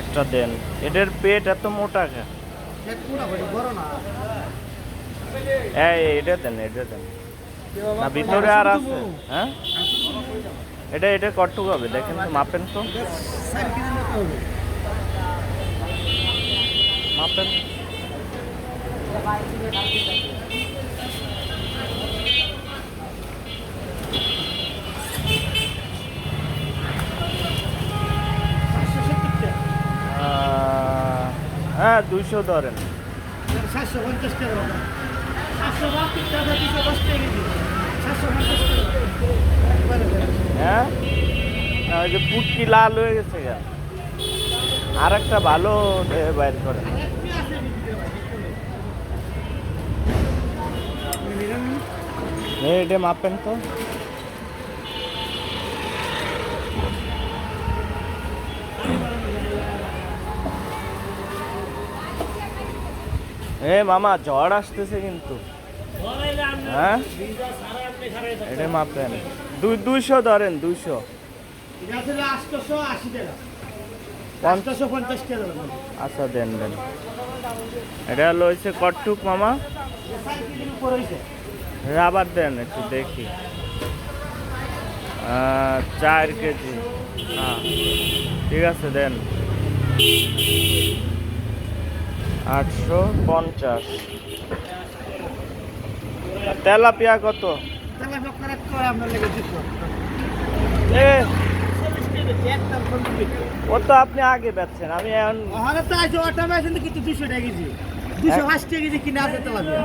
একটা দেন। এটার পেট এত মোটা কে? এক পুরা বড় বড় এই এটা দেন এটা দেন। না ভিতরে আর আছে। হ্যাঁ? এটা এটা কটুক হবে? দেখেন তো মাপেন তো। মাপেন। হ্যাঁ দুইশো ধরেন। সাতশো পঞ্চাশ টাকা। হ্যাঁ? ওই যে পুটকি লাল হয়ে গেছে আর একটা ভালো বাইর? এই, এটা মাপেন তো। এ মামা ঝড় আসতেছে কিন্তু। হ্যাঁ? এটা মাপেন দুই দুইশো ধরেন, দুইশো। আচ্ছা দেন দেন। এটা হচ্ছে কটটুক মামা। আবার দেন, একটু দেখি। চার কেজি। হ্যাঁ ঠিক আছে, দেন। আটশো পঞ্চাশ তেলাপিয়া কত ও তো আপনি আগে বেচছেন আমি এখন কিন্তু দুশো টাকা কেজি দুশো আশি টাকা কেজি কিনে না বাবা।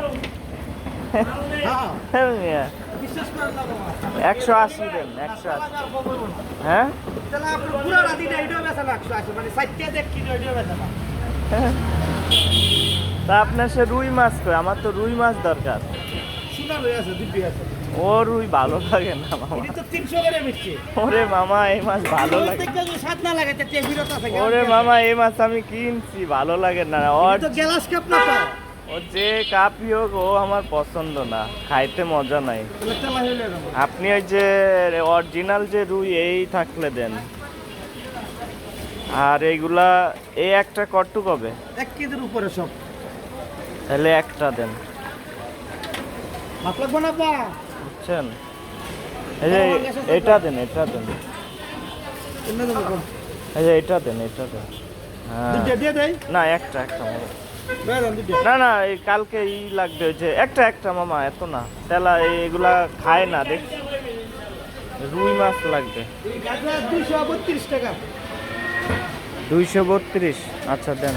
একশো আশি দেন একশো আশি। হ্যাঁ পুরো বেচা না একশো আশি মানে ষাট টাকা দেখ কিলো বেচা না তা আপনার সে রুই মাছ কই আমার তো রুই মাছ দরকার। ও রুই ভালো লাগে না মামা। ওরে মামা এই মাছ ভালো লাগে ওরে মামা এই মাছ আমি কিনছি ভালো লাগে না। ওর এটা কাপ না ও যে কাপই হোক ও আমার পছন্দ না। খাইতে মজা নাই। আপনি ওই যে অরিজিনাল যে রুই এই থাকলে দেন। আর এইগুলা এই একটা কট্টু কবে? এক কেজির উপরে সব। তাহলে একটা দেন। বুঝছেন? এই যে এটা দেন এটা দেন। এই যে এটা দেন এটা দেন। হ্যাঁ। না একটা একটা মামা। না না এই কালকে ই লাগবে যে একটা একটা মামা এত না। তেলা এগুলা খায় না দেখ। রুই মাছ লাগবে। দুইশো বত্রিশ টাকা। দুইশো বত্রিশ। আচ্ছা দেন।